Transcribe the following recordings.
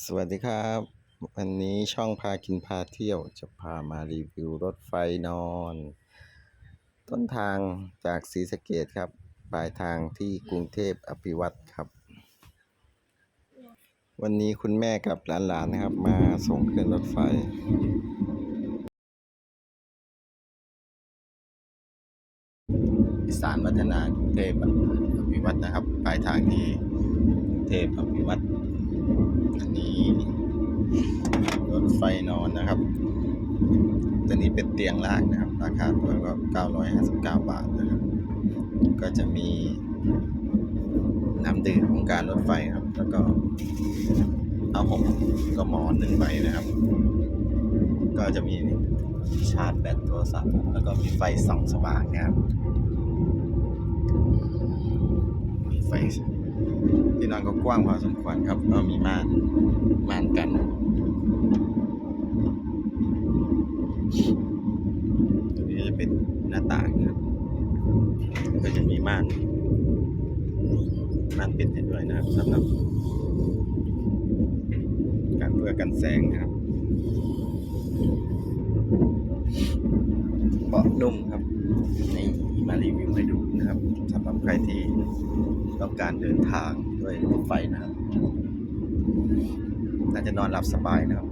สวัสดีครับ วันนี้ช่องพากินพาเที่ยวจะพามารีวิวรถไฟนอน ต้นทางจากศรีสะเกดครับ ปลายทางที่กรุงเทพอภิวัตรครับ วันนี้คุณแม่กับหลานๆนะครับ มาส่งขึ้นรถไฟสานวัฒนากรุงเทพอภิวัตนะครับ ปลายทางที่กรุงเทพอภิวัตร อันนี้รถไฟนอนนะครับ ตัวนี้เป็นเตียงลางนะครับ ราคาตัวก็ 959 บาทนะครับ ก็จะมีน้ำดื่มของการรถไฟครับ แล้วก็เอาห่มก็หมอนหนึ่งใบนะครับ ก็จะมีชาร์จแบตโทรศัพท์แล้วก็มีไฟส่องสว่างนะครับมีไฟ ที่นอนก็กว้างพอสมควรครับก็มีม่านม่านกันตัวนี้จะเป็นหน้าต่างนะครับก็จะมีม่านม่านปิดให้ด้วยนะครับสำหรับการเพื่อกันแสงนะครับ เบาะนุ่มครับนี่มารีวิวให้ดูนะครับสำหรับใครที่ต้องการเดินทางด้วยรถไฟนะครับน่าจะนอนหลับสบายนะครับ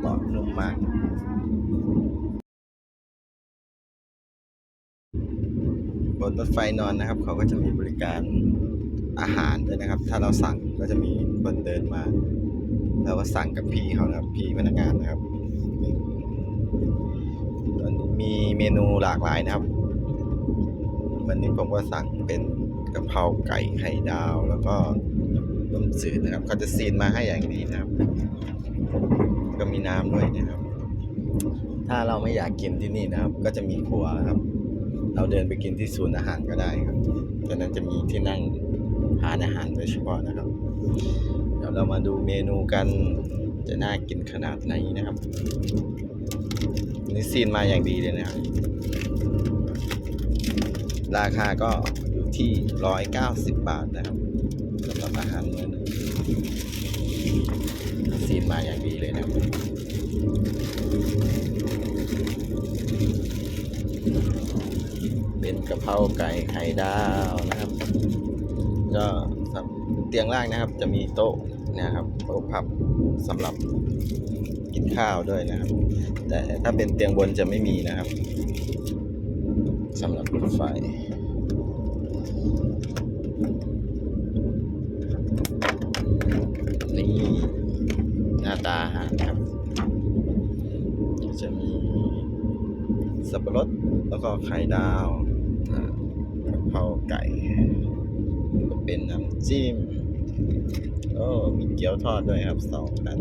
เบาะนุ่มมากบนรถไฟนอนนะครับ เขาก็จะมีบริการอาหารด้วยนะครับ ถ้าเราสั่งก็จะมีคนเดินมาเราก็สั่งกับพี่เขานะครับพี่พนักงานนะครับ มีเมนูหลากหลายนะครับ วันนี้ผมก็สั่งเป็นกะเพราไก่ไข่ดาว แล้วก็ต้มจืดนะครับเขาจะซีนมาให้อย่างดีนะครับ ก็มีน้ำด้วยนะครับ ถ้าเราไม่อยากกินที่นี่นะครับ ก็จะมีครัวครับ เราเดินไปกินที่ศูนย์อาหารก็ได้ครับฉะนั้นจะมีที่นั่งทานอาหารโดยเฉพาะนะครับ เดี๋ยวเรามาดูเมนูกันจะน่ากินขนาดไหนนะครับ นี่ซีนมาอย่างดีเลยนะครับราคาก็อยู่ที่ 190 บาทนะครับสำหรับอาหารมื้อนึงซีนมาอย่างดีเลยนะครับเป็นกะเพราไก่ไข่ดาวนะครับ ก็เตียงล่างนะครับจะมีโต๊ะ นะครับโต๊ะพับสำหรับกินข้าวด้วยนะครับ แต่ถ้าเป็นเตียงบนจะไม่มีนะครับสำหรับรถไฟนี่หน้าตาอาหารครับ จะมีสับปะรดแล้วก็ไข่ดาวอ่ากะเพราไก่ ก็เป็นน้ำจิ้ม อ้มีเกี๊ยวทอดด้วยครับสองอัน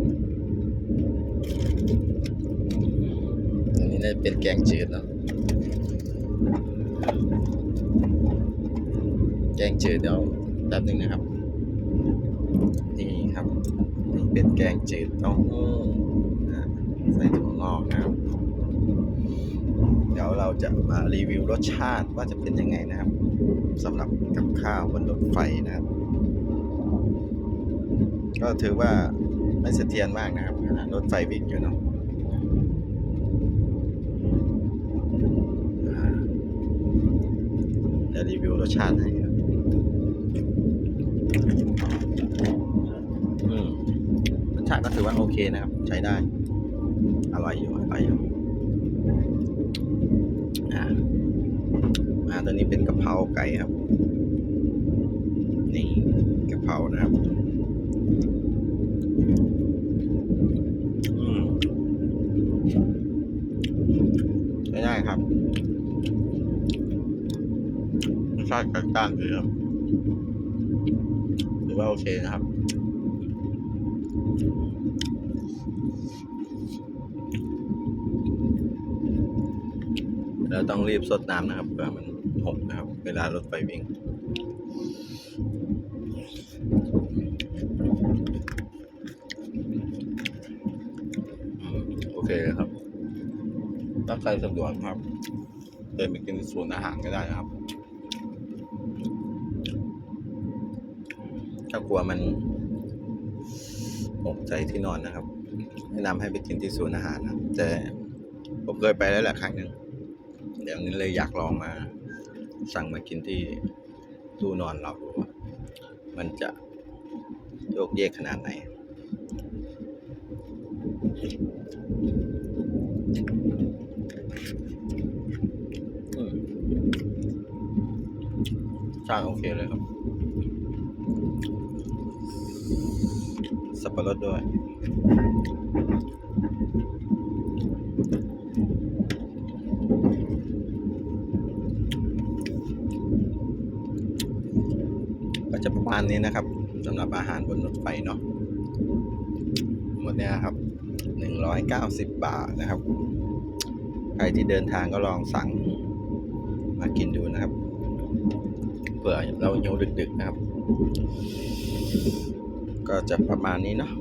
อันนี้น่าจะเป็นแกงจืดเนาะแกงจืดเดี๋ยวแป๊บนึงนะครับ นี่ครับ นี่เป็นแกงจืดเต้าหู้อ่าใส่ถั่วงอกนะครับ เดี๋ยวเราจะมารีวิวรสชาติว่าจะเป็นยังไงนะครับสำหรับกับข้าวบนรถไฟนะครับ ก็ถือว่าไม่เสถียรมากนะครับขณะรถไฟวิ่งอยู่เนาะเดี๋ยวรีวิวรสชาติให้ครับอืมรสชาติก็ถือว่าโอเคนะครับ ใช้ได้ อร่อยอยู่อร่อยอยู่อ่าอ่าตัวนี้เป็นกะเพราไก่ครับ นี่กะเพรานะครับ ใช้ได้ครับรสชาติกลางๆดีครับถือว่าโอเคนะครับ เราต้องรีบซดน้ำนะครับเพื่อมันหกนะครับ เวลารถไฟวิ่ง อืมโอ เคครับ ถ้าใครสะดวกครับเดินไปกินศูนอาหารก็ได้นะครับ ถ้ากลัวมันอกใจที่นอนนะครับ แนะนำให้ไปกินที่ศูนย์อาหารนะแต่ผมเคยไปแล้วแหละครั้งหนึ่งเดี๋ยวนี้เลยอยากลองมา สั่งมากินที่ตู้นอนเราดูว่ามันจะโยกเยกขนาดไหน ช่างโอเคเลยครับ สับปะรดด้วยก็จะประมาณนี้นะครับสำหรับอาหารบนรถไฟเนาะหมดเนี่ยครับหนึ่งร้อยเก้าสิบบาทนะครับ ใครที่เดินทางก็ลองสั่งมากินดูนะครับ เผื่อเราหิวดึกๆนะครับ ก็จะประมาณนี้เนาะ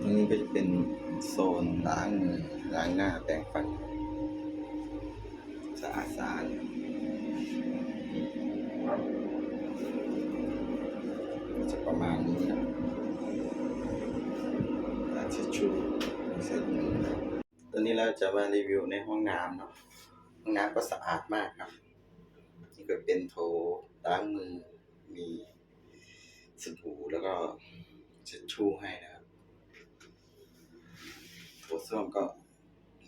ตรงนี้ก็จะเป็นโซนล้างมือล้างหน้าแปรงฟันสะอาดสะอาดจะประมาณนี้นะอาทิชชู เราจะมารีวิวในห้องน้ำเนาะห้องน้ำก็สะอาดมากครับ นี่ก็เป็นโถล้างมือมีสบู่แล้วก็เช็ดชู่ให้นะครับโถส้วมก็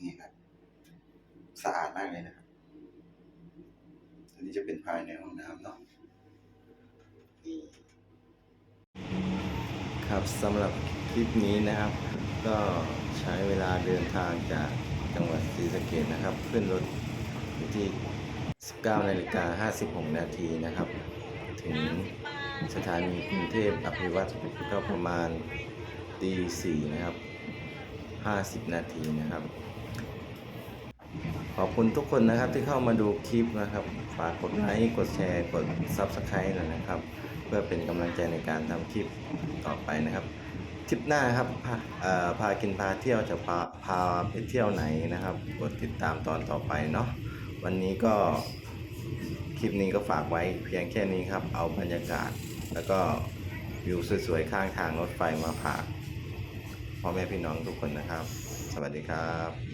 นี่ครับสะอาดมากเลยนะครับอันนี้จะเป็นภายในห้องน้ำเนาะนี่ครับสำหรับคลิปนี้นะครับ ก็ ใช้เวลาเดินทางจากจังหวัดศรีสะเกษนะครับ ขึ้นรถอยู่ที่ 19นาฬิกา56 นาทีนะครับ ถึงสถานีกรุงเทพอภิวัตก็ประมาณตีสี่นะครับ 50 นาทีนะครับ ขอบคุณทุกคนนะครับที่เข้ามาดูคลิปนะครับ ฝากกดไลค์กดแชร์กด Subscribe หน่อยนะครับ เพื่อเป็นกำลังใจในการทำคลิปต่อไปนะครับ ทริปหน้าครับพาเอ่อพากินพาเที่ยวจะพาพาไปเที่ยวไหนนะครับกดติดตามตอนต่อไปเนาะวันนี้ก็คลิปนี้ก็ฝากไว้เพียงแค่นี้ครับ เอาบรรยากาศ แล้วก็วิวสวยๆข้างทางรถไฟมาฝากพ่อแม่พี่น้องทุกคนนะครับ สวัสดีครับ